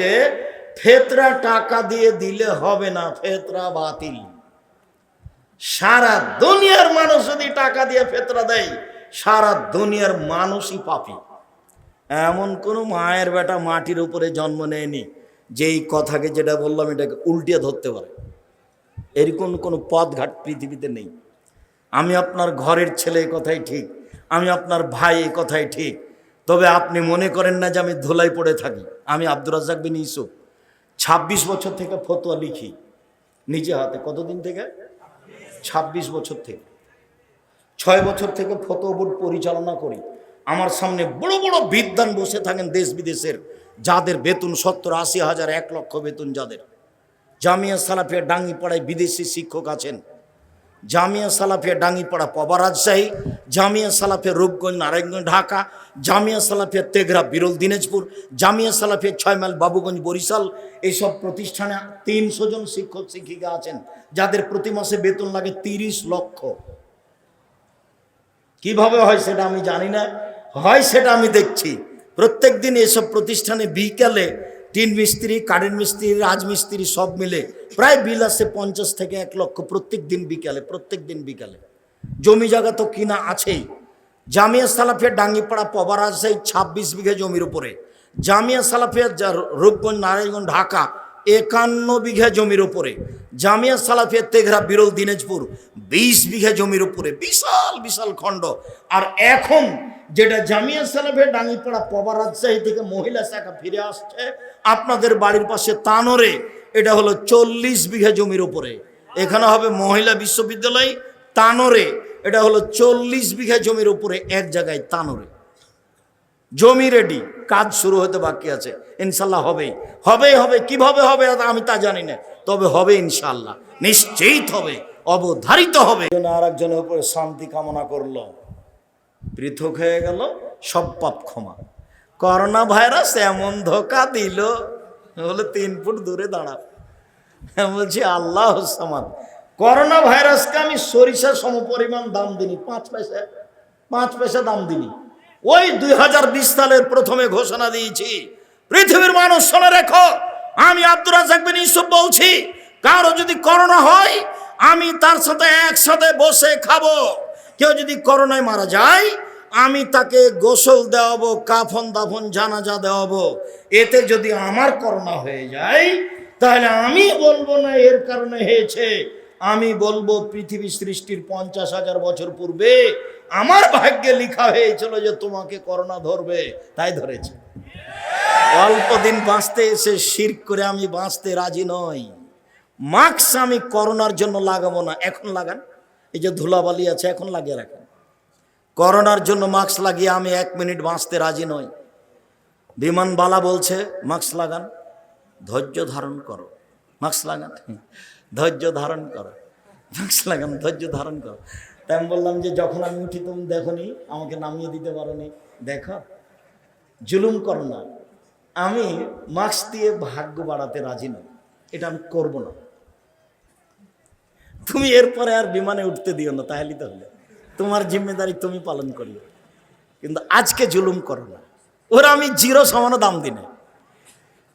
যে ফেতরা টাকা দিয়ে দিলে হবে না, ফেতরা বাতিল। সারা দুনিয়ার মানুষ যদি টাকা দিয়ে ফেতরা দেয়, সারা দুনিয়ার মানুষই পাপি। এমন কোনো মায়ের বেটা মাটির উপরে জন্ম নেয়নি যে এই কথাকে যেটা বললাম, এটাকে উল্টিয়ে ধরতে পারে। এরকম কোনো পথঘাট পৃথিবীতে নেই। আমি আপনার ঘরের ছেলে কথাই ঠিক, আমি আপনার ভাই কথাই ঠিক তবে আপনি মনে করেন না যে আমি ধুলাই পড়ে থাকি। আমি আব্দুর রাজ্জাক বিন ইসুফ ছাব্বিশ বছর থেকে ফতোয়া লিখি। নিজে হাতে। কতদিন থেকে? ছাব্বিশ বছর থেকে। ছয় বছর থেকে ফতোয়া বোর্ড পরিচালনা করি। আমার সামনে বড় বড় বিদ্যান বসে থাকেন দেশ বিদেশের। যাদের বেতন সত্তর, আশি হাজার, এক লক্ষ বেতন যাদের। জামিয়া সালাফিয়া ডাঙ্গি ডাঙ্গিপাড়ায় বিদেশি শিক্ষক আছেন। জামিয়া সালাফিয়া ডাঙ্গিপাড়া পবা রাজশাহী, জামিয়া সালাফিয়া রূপগঞ্জ, নারায়ণগঞ্জ, ঢাকা, জামিয়া সালাফিয়া তেঘরা বিরল দিনাজপুর, জামিয়া সালাফিয়া ছয় মাইল বাবুগঞ্জ, বরিশাল এইসব প্রতিষ্ঠানে তিনশো জন শিক্ষক, শিক্ষিকা আছেন, যাদের প্রতি মাসে বেতন লাগে তিরিশ লক্ষ। কীভাবে হয় সেটা আমি জানি না। হয় সেটা আমি দেখছি। প্রত্যেক দিন এসব প্রতিষ্ঠানে বিকালে টিন মিস্ত্রি কারেন্ট মিস্ত্রি, রাজমিস্ত্রি সব মিলে প্রায় বিল আসে পঞ্চাশ থেকে এক লক্ষ প্রত্যেক দিন বিকালে, প্রত্যেক দিন বিকালে। জমি জায়গা তো কিনা আছেই। জামিয়া সালাফিয়া ডাঙ্গিপাড়া পবার সেই ছাব্বিশ বিঘা জমির উপরে। জামিয়া সালাফিয়া রূপগঞ্জ, নারায়ণগঞ্জ, ঢাকা একান্ন বিঘা জমির উপরে। জামিয়া সালাফিয়া তেঘরা, বিরল দিনাজপুর, বিশ বিঘা জমির উপরে। বিশাল বিশাল খণ্ড। আর এখন যেটা জামিয়া সালাফিয়া ডাঙ্গিপাড়া পবা রাজশাহী থেকে মহিলা শাখা ফিরে আসছে, আপনাদের বাড়ির পাশে তানোরে, এটা হলো চল্লিশ বিঘা জমির উপরে। এখানে হবে মহিলা বিশ্ববিদ্যালয়, তানোরে, এটা হলো চল্লিশ বিঘা জমির উপরে, এক জায়গায় তানোরে। জমি রেডি কাজ শুরু হতে বাকি আছে। ইনশাল্লাহ হবেই। হবেই, হবে। কীভাবে হবে আমি তা জানি না। তবে হবে ইনশাল্লাহ। নিশ্চিত হবে। অবধারিত হবে। আর একজনের উপরে শান্তি কামনা করল। পৃথক হয়ে গেল। সব পাপ ক্ষমা। করোনা ভাইরাস এমন ধোকা দিল। বলে তিন ফুট দূরে দাঁড়া। বলছি, আল্লাহ সামান। করোনা ভাইরাসকে আমি সরিষা সমপরিমাণ দাম দিনি পাঁচ পয়সা পাঁচ পয়সা দাম দিনি ওই দুই হাজার বিশ সালের প্রথমে ঘোষণা দিয়েছি। পৃথিবীর মানুষ শোনে রেখো। আমি আব্দুর রাজাক বিন বলছি, কারও যদি করোনা হয়, আমি তার সাথে একসাথে বসে খাব। কেউ যদি করোনায় মারা যায়, আমি তাকে গোসল দেওয়াবো, কাফন দাফন, জানাজা দেওয়াবো। এতে যদি আমার করোনা হয়ে যায়, তাহলে আমি বলব না এর কারণে হয়েছে। আমি বলব পৃথিবী সৃষ্টির পঞ্চাশ হাজার বছর পূর্বে আমার ভাগ্যে লেখা হয়েছিল যে তোমাকে করোনা ধরবে, তাই ধরেছে। অল্প দিন বাঁচতে এসে শির করে আমি বাঁচতে রাজি নই। মাস্ক আমি করোনার জন্য লাগাবো না, এখন লাগান। এই যে ধুলাবালি আছে, এখন লাগিয়ে রাখেন। করোনার জন্য মাস্ক লাগিয়ে আমি এক মিনিট বাঁচতে রাজি নই। বিমানবালা বলছে, মাস্ক লাগান, ধৈর্য ধারণ করো। মাস্ক লাগান? ধৈর্য ধারণ করো। মাস্ক লাগান, ধৈর্য ধারণ করো। তাই আমি বললাম যে যখন আমি উঠি তুমি দেখো নি আমাকে নামিয়ে দিতে পারো নি দেখো, জুলুম করো না। আমি মাস্ক দিয়ে ভাগ্য বাড়াতে রাজি নই। এটা আমি করব না। তুমি এরপরে আর বিমানে উঠতে দিও না তাহলেই তো হলে তোমার জিম্মেদারি তুমি পালন করিও। কিন্তু আজকে জুলুম করো না। ওরা আমি জিরো সমানো দাম দিনে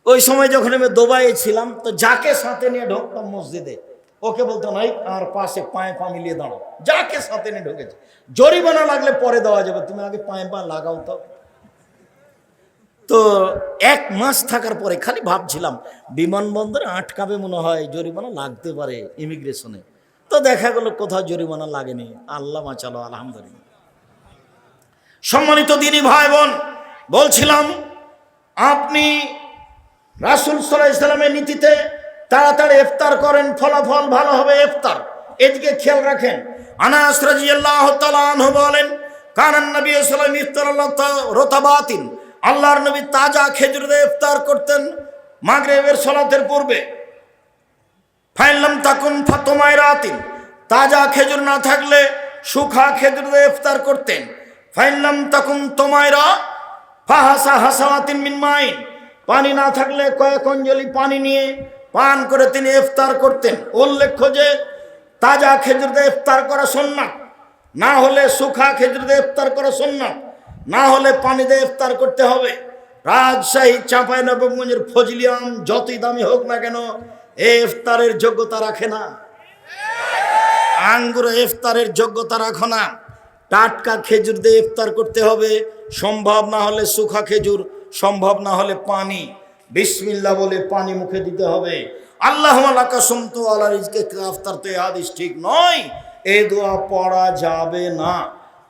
ওই সময় যখন আমি দোবাইয়ে ছিলাম, তো যাকে সাথে নিয়ে ঢুকতাম মসজিদে ওকে বলতো নাই, আর পাশে পায়ে পা মিলিয়ে দাঁড়াও যাকে সাথে নিয়ে ঢুকেছে। জরিমানা লাগলে পরে দেওয়া যাবে, তুমি আগে পায়ে পা লাগাও তো। তো এক মাস থাকার পরে খালি ভাবছিলাম, বিমানবন্দরে আটকাবে মনে হয়, জরিমানা লাগতে পারে ইমিগ্রেশনে। তো দেখা গেল কোথাও জরিমানা লাগেনি। আল্লাহ মাচালো আলহামদুলিল্লাহ। সম্মানিত দিনী ভাই বোন বলছিলাম, আপনি রাসুল সাল্লাহ ইসলামের নীতিতে তাড়াতাড়ি ইফতার করেন, ফলাফল ভালো হবে ইফতার। এদিকে খেয়াল রাখেন, আনাস রাজিয়াল্লাহ তাআলা আনহু বলেন কানান নবী সাল্লাম ইফতার রতাবাতিন। আল্লাহর নবী তাজা খেজুর দিয়ে ইফতার করতেন মাগরিবের সালাতের পূর্বে। ফাইনলাম তাকুন ফাতমায় রাতিন তাজা খেজুর না থাকলে সুখা খেজুর দিয়ে ইফতার করতেন। ফাইনলাম তাকুন তোমায়রা ফাহাসা হাসাওয়াতিন মিন মাইন। পানি না থাকলে কয়েক অঞ্জলি পানি নিয়ে পান করে তিনি ইফতার করতেন। উল্লেখ্য যে, তাজা খেজুর দিয়ে ইফতার করা সন্ন্যাত না হলে সুখা খেজুর দিয়ে ইফতার করা সন্ন্যাত না হলে পানি দিয়ে ইফতার করতে হবে। রাজশাহী চাঁপাই নবগঞ্জের ফজলিয়াম যতই দামি হোক না কেন, এ ইফতারের যোগ্যতা রাখে না। আঙ্গুর ইফতারের যোগ্যতা রাখো না। টাটকা খেজুর দিয়ে ইফতার করতে হবে। সম্ভব না হলে সুখা খেজুর, সম্ভব না হলে পানি। বিসমিল্লা বলে পানি মুখে দিতে হবে। আল্লাহ কাসম তো আল্লাহ রিজকে ইফতার তো হাদিস ঠিক নয়। এ দোয়া পড়া যাবে না।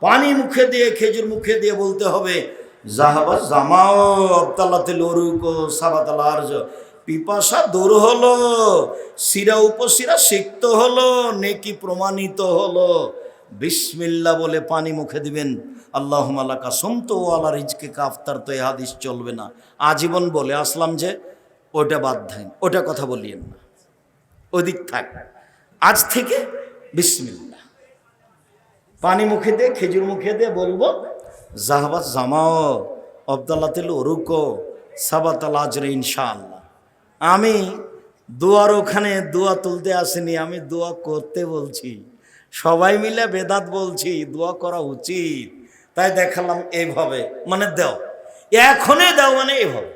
পানি মুখে দিয়ে, খেজুর মুখে দিয়ে বলতে হবে, জাহাবা জামাও আবতাল্লাতে লরুকো সাবাতাল আরজ। পিপাসা দূর হলো শিরা উপশিরা সিক্ত হলো, নেকি প্রমাণিত হলো। বিসমিল্লা বলে পানি মুখে দিবেন। আল্লাহ আল্লাহ কাসম তো আল্লাহ রিজকে কাফতার, তো এ হাদিস চলবে না। আজীবন বলে, আসলাম যে ওটা বাদ দেন ওটা কথা বলিয়েন না। ওদিক থাক। আজ থেকে বিসমিল্লা পানি মুখে দে, খেজুর মুখে দে, বলব জাহাবাত জামাও, আবদাল্লাতিল ওরুকো সাবাতাল আজরে ইনশাআল্লাহ। আমি দোয়ার ওখানে দোয়া তুলতে আসিনি, আমি দোয়া করতে বলছি। সবাই মিলে বেদাত বলছি, দোয়া করা উচিত। তাই দেখালাম এইভাবে মানে দেও। এখনই দাও মানে এইভাবে।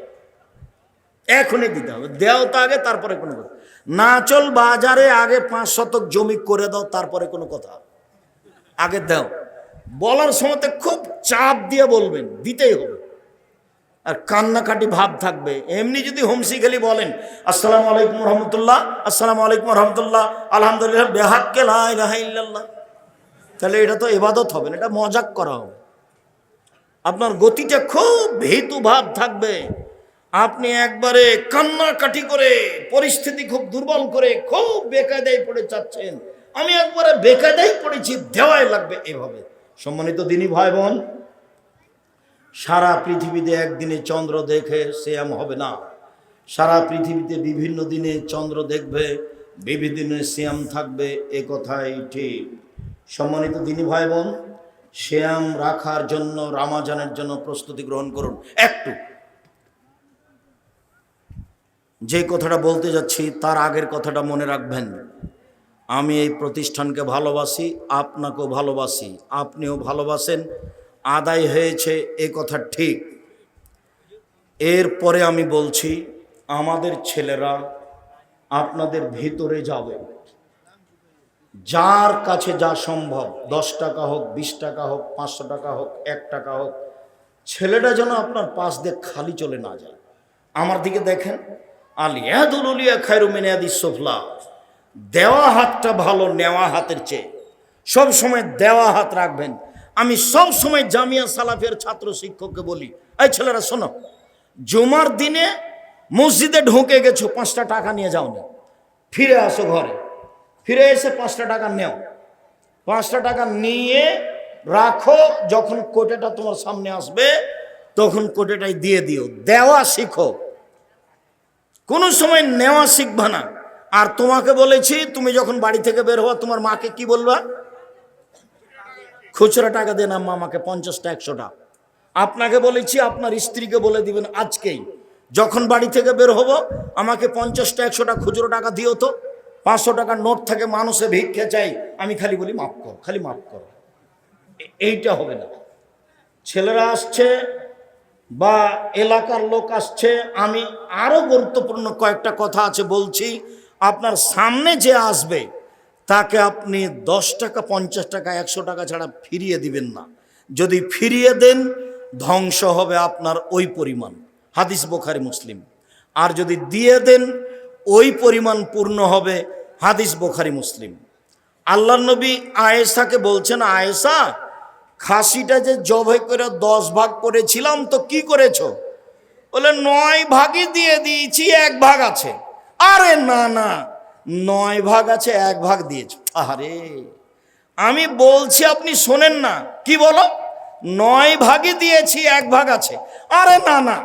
এখনই দিতে হবে। দেও তো আগে, তারপরে কোনো কথা। না চল বাজারে আগে পাঁচ শতক জমি করে দাও, তারপরে কোনো কথা। আগে দাও। বলার সময় খুব চাপ দিয়ে বলবেন, দিতেই হবে। আর কান্নাকাটি ভাব থাকবে। এমনি যদি হোমসি খেলি বলেন, আসসালামু আলাইকুম রহমতুল্লাহ, আসসালামু আলাইকুম রহমতুল্লাহ, আলহামদুলিল্লাহ, বেহাক্কে লাইল্লাহ তাহলে এটা তো এবাদত হবে না, এটা মজাক করা হবে। আপনার গতিটা খুব ভীতু ভাব থাকবে। আপনি একবারে কান্নাকাটি করে, পরিস্থিতি খুব দুর্বল করে, খুব বেকায়দায় পড়ে চাচ্ছেন আমি একবারে বেকায়দায় পড়েছি দেওয়াই লাগবে এভাবে। সম্মানিত দিনই ভাই বোন সারা পৃথিবীতে একদিনে চন্দ্র দেখে শ্যাম হবে না। সারা পৃথিবীতে বিভিন্ন দিনে চন্দ্র দেখবে, বিভিন্ন দিনে শ্যাম থাকবে, এ কথাই ঠিক। সম্মানিত দিনী ভাই বোন শ্যাম রাখার জন্য, রামাজানের জন্য প্রস্তুতি গ্রহণ করুন। একটু। যে কথাটা বলতে যাচ্ছি, তার আগের কথাটা মনে রাখবেন। আমি এই প্রতিষ্ঠানকে ভালোবাসি, আপনাকেও ভালোবাসি। আপনিও ভালোবাসেন। আদায় হয়েছে এ কথা ঠিক। এরপরে আমি বলছি, আমাদের ছেলেরা আপনাদের ভিতরে যাবে। যার কাছে যা সম্ভব, দশ টাকা হোক, বিশ টাকা হোক, পাঁচশো টাকা হোক, এক টাকা হোক, ছেলেটা যেন আপনার পাশ দিয়ে খালি চলে না যায়। আমার দিকে দেখেন আলিয়া উলিয়া খায়রু মিনিয়াদি সোফলা। দেওয়া হাতটা ভালো, নেওয়া হাতের চেয়ে। সব সময় দেওয়া হাত রাখবেন। আমি সব সময় জামিয়া সালাফের ছাত্র শিক্ষককে বলি, এই ছেলেরা, শোনো, জুমার দিনে মসজিদে ঢুকে গেছো, পাঁচটা টাকা নিয়ে যাও না ফিরে আসো ঘরে। ফিরে এসে পাঁচটা টাকা নেও। পাঁচটা টাকা নিয়ে রাখো, যখন কোটেটা তোমার সামনে আসবে, তখন কোটেটাই দিয়ে দিও। দেওয়া শিখো। কোনো সময় নেওয়া শিখবা না। আর তোমাকে বলেছি, তুমি যখন বাড়ি থেকে বের হওয়া তোমার মাকে কি বলবা? খুচরা টাকা দেন আম্মা আমাকে পঞ্চাশটা, একশোটা। আপনাকে বলেছি, আপনার স্ত্রীকে বলে দিবেন আজকেই। যখন বাড়ি থেকে বের হব, আমাকে পঞ্চাশটা, একশোটা খুচরো টাকা দিও তো। পাঁচশো টাকার নোট থাকে, মানুষে ভিক্ষে চাই। আমি খালি বলি, মাফ কর, খালি মাফ কর। এইটা হবে না। ছেলেরা আসছে বা এলাকার লোক আসছে, আমি আরও গুরুত্বপূর্ণ কয়েকটা কথা আছে বলছি। আপনার সামনে যে আসবে, তাকে আপনি দশ টাকা, পঞ্চাশ টাকা, একশো টাকা ছাড়া ফিরিয়ে দিবেন না। যদি ফিরিয়ে দেন, ধ্বংস হবে আপনার ওই পরিমাণ। হাদিস বোখারি মুসলিম। আর যদি দিয়ে দেন ওই পরিমাণ পূর্ণ হবে হাদিস বোখারি মুসলিম। আল্লাহ নবী আয়েশাকে বলছেন, আয়েশা, খাসিটা যে জবাই করে দশ ভাগ করেছিলাম তো কি করেছ? বলে, নয় ভাগই দিয়ে দিয়েছি, এক ভাগ আছে। আরে না না, নয় ভাগ আছে, এক ভাগ দিয়েছ। আরে আমি বলছি আপনি শোনেন না, কি বলো? নয় ভাগই দিয়েছি, এক ভাগ আছে। আরে না না,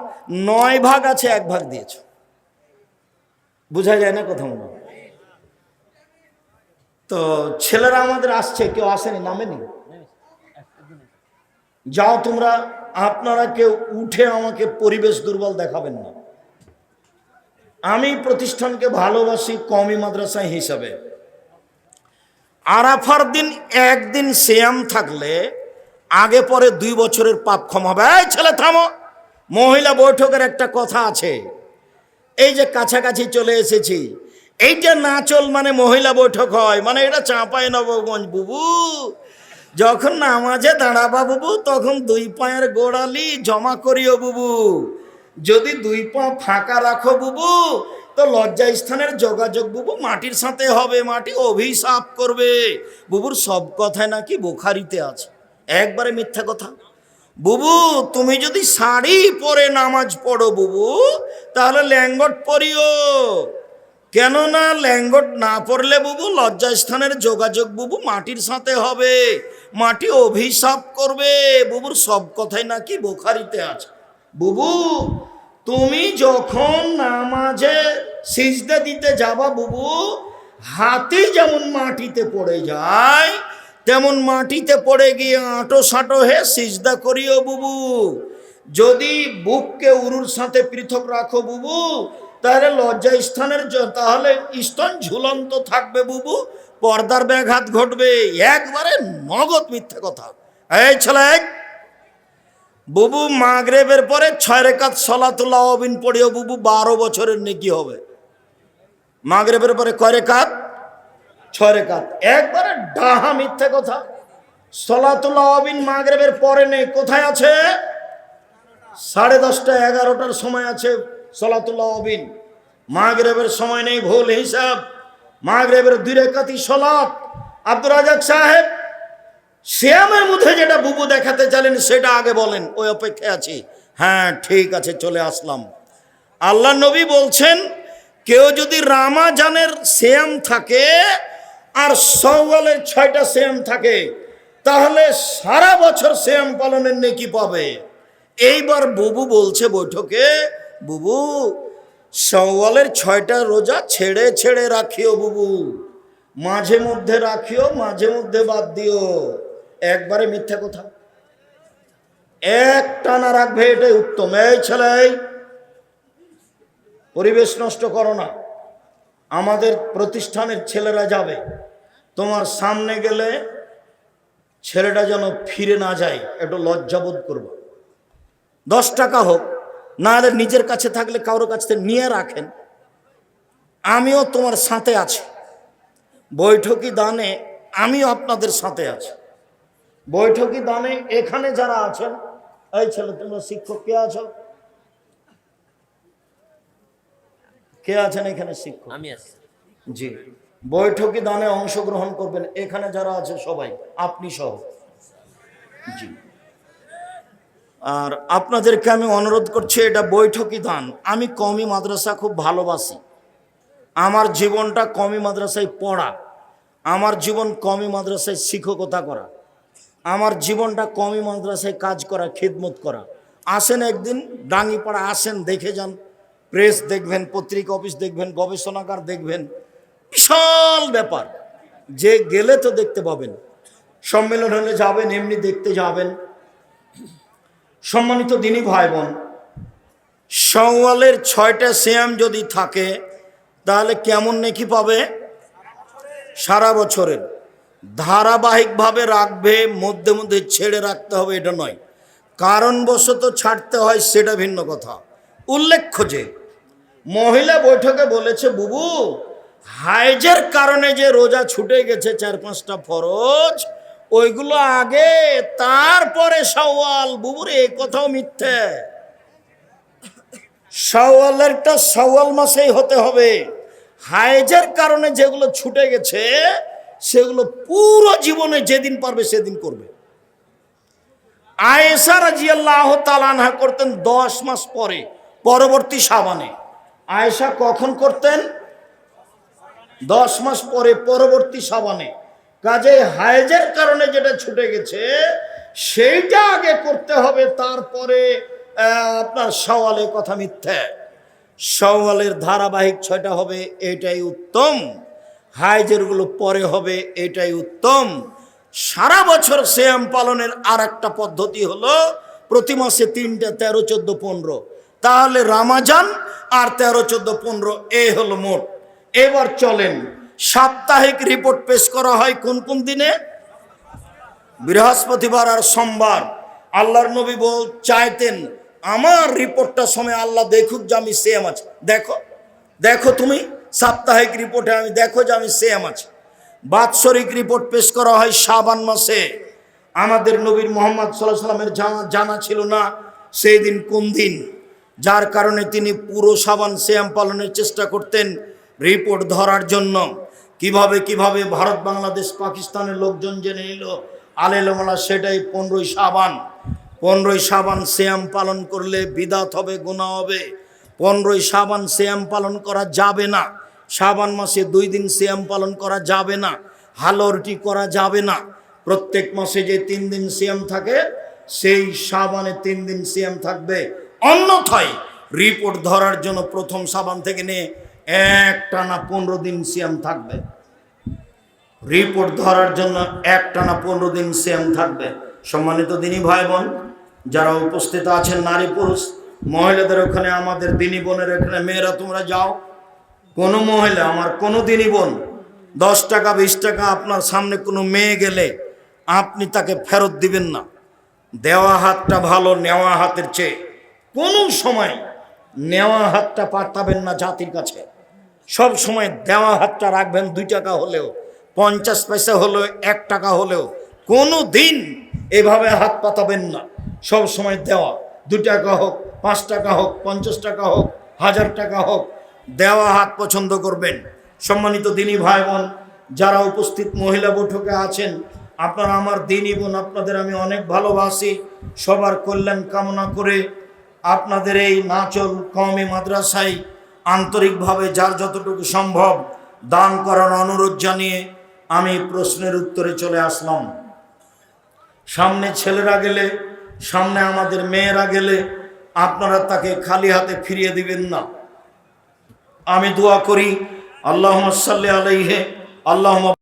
নয় ভাগ আছে, এক ভাগ দিয়েছ। বোঝা যায় না কথা মনে তো ছেলেরা আমাদের আসছে, কেউ আসেনি, নামেনি? যাও তোমরা, আপনারা কেউ উঠে আমাকে পরিবেশ দুর্বল দেখাবেন না। আমি প্রতিষ্ঠানকে ভালোবাসি কমি মাদ্রাসা হিসাবে। আরাফার দিন একদিন শ্যাম থাকলে, আগে পরে দুই বছরের পাপ ক্ষমা। হবে ছেলে থামো! মহিলা বৈঠকের একটা কথা আছে। এই যে কাছাকাছি চলে এসেছি, এইটা না চল মানে মহিলা বৈঠক হয় মানে এটা চাঁপাই নবগঞ্জ বুবু। যখন নামাজে দাঁড়াবা বুবু, তখন দুই পায়ের গোড়ালি জমা করিও বুবু। যদি দুই পা ফাঁকা রাখো বুবু, তো লজ্জা স্থানের যোগাযোগ বুবু মাটির সাথে হবে, মাটি অভিশাপ করবে। বুবুর সব কথায় নাকি বোখারিতে আছে। একবারে মিথ্যা কথা। বুবু, তুমি যদি শাড়ি পরে নামাজ পড়ো বুবু, তাহলে ল্যাঙ্গট পরিও। কেননা ল্যাঙ্গট না পড়লে বুবু লজ্জাস্থানের যোগাযোগ বুবু মাটির সাথে হবে। মাটি অভিশাপ করবে। বুবুর সব কথাই নাকি বোখারিতে আছে। বুবু, তুমি যখন নামাজে সিজদা দিতে যাবা বুবু, হাতি যেমন মাটিতে পড়ে যায় তেমন মাটিতে পড়ে গিয়ে আঁটো সাঁটো হে, সিজদা করিও বুবু। যদি বুককে উরুর সাথে পৃথক রাখো বুবু, তাহলে লজ্জা স্থানের তাহলে স্তন ঝুলন্ত থাকবে বুবু, পর্দার ব্যাঘাত ঘটবে। একবারে নগদ মিথ্যে কথা। এই ছেলে, বুবু মাগরেবের পরে ছয় রেখাত সলাতুল্লাহ অবিন পড়িও বুবু, বারো বছরের নেকি হবে। মাগরেবের পরে কয় রেখাত? ছয় একবারে ডাহা মিথ্যে কথা। সলাতুল্লাহ অবিন মাগরেবের পরে নেই। কোথায় আছে? সাড়ে দশটা, এগারোটার সময় আছে সলাতুল্লাহ অবিন মাগরেবের সময় নেই, ভুল হিসাব। মাগরেবের দুই রেখাতি সলাত। আব্দুর রাজাক সাহেব, শ্যামের মধ্যে যেটা বুবু দেখাতে চাইলেন, সেটা আগে বলেন। ওই অপেক্ষায় আছি। হ্যাঁ ঠিক আছে, চলে আসলাম। আল্লাহ নবী বলছেন, কেউ যদি রামাজানের শ্যাম থাকে আর সওয়ালের ছয়টা শ্যাম থাকে, তাহলে সারা বছর শ্যাম পালনের নেকি পাবে। এইবার বুবু বলছে বৈঠকে, বুবু, সওয়ালের ছয়টা রোজা ছেড়ে ছেড়ে রাখিও বুবু। মাঝে মধ্যে রাখিও, মাঝে মধ্যে বাদ দিও। একবারে মিথ্যা কথা। এক টানা রাখবে এটাই উত্তম। এই ছেলে পরিবেশ নষ্ট করো না। আমাদের প্রতিষ্ঠানের ছেলেরা যাবে। তোমার সামনে গেলে ছেলেটা যেন ফিরে না যায়, একটু লজ্জাবোধ করব। দশ টাকা হোক, না হলে নিজের কাছে থাকলে কারোর কাছ থেকে নিয়ে রাখেন। আমিও তোমার সাথে আছি। বৈঠকি দানে আমিও আপনাদের সাথে আছি। বৈঠকি দানে এখানে যারা আছেন, এই ছেলে তোমরা শিক্ষক কে আছো? কে আছেন এখানে শিক্ষক? আমি আছি জি। বৈঠকি দানে অংশগ্রহণ করবেন। এখানে যারা আছে সবাই আপনি সহ। জি। আর আপনাদেরকে আমি অনুরোধ করছি এটা বৈঠকি দান। আমি কমি মাদ্রাসা খুব ভালোবাসি। আমার জীবনটা কমি মাদ্রাসায় পড়া। আমার জীবন কমি মাদ্রাসায় শিক্ষকতা করা। আমার জীবনটা কমি মাদ্রাসায় কাজ করা খিদমত করা। আসেন একদিন ডাঙ্গিপাড়া আসেন দেখে যান। প্রেস দেখবেন, পত্রিকা অফিস দেখবেন, গবেষণাগার দেখবেন, বিশাল ব্যাপার। যে গেলে তো দেখতে পাবেন। সম্মেলন হলে যাবেন, এমনি দেখতে যাবেন। সম্মানিত দিনী ভাই বোন সওয়ালের ছয়টা শ্যাম যদি থাকে, তাহলে কেমন নেকি পাবে? সারা বছরের। ধারাবাহিকভাবে রাখবে, মধ্যে মধ্যে ছেড়ে রাখতে হবে, এটা নয়। কারণবশত ছাড়তে হয়, সেটা ভিন্ন কথা। উল্লেখ্য যে মহিলা বৈঠকে বলেছে, বুবু, হাইজের কারণে যে রোজা ছুটে গেছে চার পাঁচটা ফরজ, ওইগুলো আগে, তারপরে সওয়াল বুবুর এই কথাও মিথ্যে। সওয়ালেরটা সওয়াল মাসেই হতে হবে। হাইজের কারণে যেগুলো ছুটে গেছে, সেগুলো পুরো জীবনে যেদিন পারবে সেদিন করবে। আয়েসা রাজিয়াল্লাহ তালানহা করতেন দশ মাস পরে, পরবর্তী সাবানে আয়েশা কখন করতেন? দশ মাস পরে পরবর্তী সাবানে। কাজে হায়েজের কারণে যেটা ছুটে গেছে, সেইটা আগে করতে হবে, তারপরে আপনার সওয়ালের কথা মিথ্যে। সওয়ালের ধারাবাহিক ছয়টা হবে, এটাই উত্তম। হাইজেরগুলো পরে হবে, এটাই উত্তম। সারা বছর শ্যাম পালনের আর একটা পদ্ধতি হলো, প্রতি মাসে তিনটে, তেরো, চোদ্দ, পনেরো। তাহলে রামাজান আর তেরো, চোদ্দ, পনেরো এই হলো মোট। এবার চলেন, সাপ্তাহিক রিপোর্ট পেশ করা হয় কোন কোন দিনে? বৃহস্পতিবার আর সোমবার। আল্লাহর নবী বল, চাইতেন, আমার রিপোর্টটার সময় আল্লাহ দেখুক যে আমি সেম আছি। দেখো দেখো তুমি, সাপ্তাহিক রিপোর্টে আমি দেখো যে আমি সেম আছি। বাৎসরিক রিপোর্ট পেশ করা হয় শাবান মাসে। আমাদের নবীর মোহাম্মদ সাল্লাহ সাল্লামের জানা ছিল না, সেই দিন কোন দিন? যার কারণে তিনি পুরো সাবান শ্যাম পালনের চেষ্টা করতেন রিপোর্ট ধরার জন্য। কীভাবে কীভাবে ভারত, বাংলাদেশ, পাকিস্তানের লোকজন জেনে নিল আলেলমালা সেটাই পনেরোই সাবান। পনেরোই সাবান শ্যাম পালন করলে বিদাত হবে গুণা হবে। পনেরোই সাবান শ্যাম পালন করা যাবে না। সাবান মাসে দুই দিন শ্যাম পালন করা যাবে না। হালরটি করা যাবে না। প্রত্যেক মাসে যে তিন দিন সিয়াম থাকে, সেই সাবানে তিন দিন সিয়াম থাকবে। অন্যথায় রিপোর্ট ধরার জন্য প্রথম সাবান থেকে নিয়ে এক টানা পনেরো দিন সিয়াম থাকবে। রিপোর্ট ধরার জন্য এক টানা পনেরো দিন সিয়াম থাকবে। সম্মানিত দিনী ভাই বোন যারা উপস্থিত আছেন নারী পুরুষ, মহিলাদের ওখানে, আমাদের দিনী বোনের এখানে মেয়েরা তোমরা যাও। কোনো মহিলা, আমার কোনো দিনই বোন, দশ টাকা, বিশ টাকা আপনার সামনে কোনো মেয়ে গেলে আপনি তাকে ফেরত দিবেন না। দেওয়া হাতটা ভালো, নেওয়া হাতের চেয়ে। কোনো সময় নেওয়া হাতটা পাঠাবেন না জাতির কাছে। সব সময় দেওয়া হাতটা রাখবেন দুই টাকা হলেও, পঞ্চাশ পয়সা হলেও, এক টাকা হলেও। কোনো দিন এভাবে হাত পাতাবেন না। সব সময় দেওয়া। দু টাকা হোক, পাঁচ টাকা হোক, পঞ্চাশ টাকা হোক, হাজার টাকা হোক, দেওয়া হাত পছন্দ করবেন। সম্মানিত দিনী ভাই বোন যারা উপস্থিত মহিলা বৈঠকে আছেন, আপনারা আমার দিনই বোন, আপনাদের আমি অনেক ভালোবাসি। সবার কল্যাণ কামনা করে আপনাদের এই নাচল কমে মাদ্রাসায় আন্তরিকভাবে যার যতটুকু সম্ভব দান করার অনুরোধ জানিয়ে আমি প্রশ্নের উত্তরে চলে আসলাম। সামনে ছেলেরা গেলে, সামনে আমাদের মেয়েরা গেলে আপনারা তাকে খালি হাতে ফিরিয়ে দিবেন না। আমি দোয়া করি আল্লাহ সাল্লি আলাইহে আল্লাহ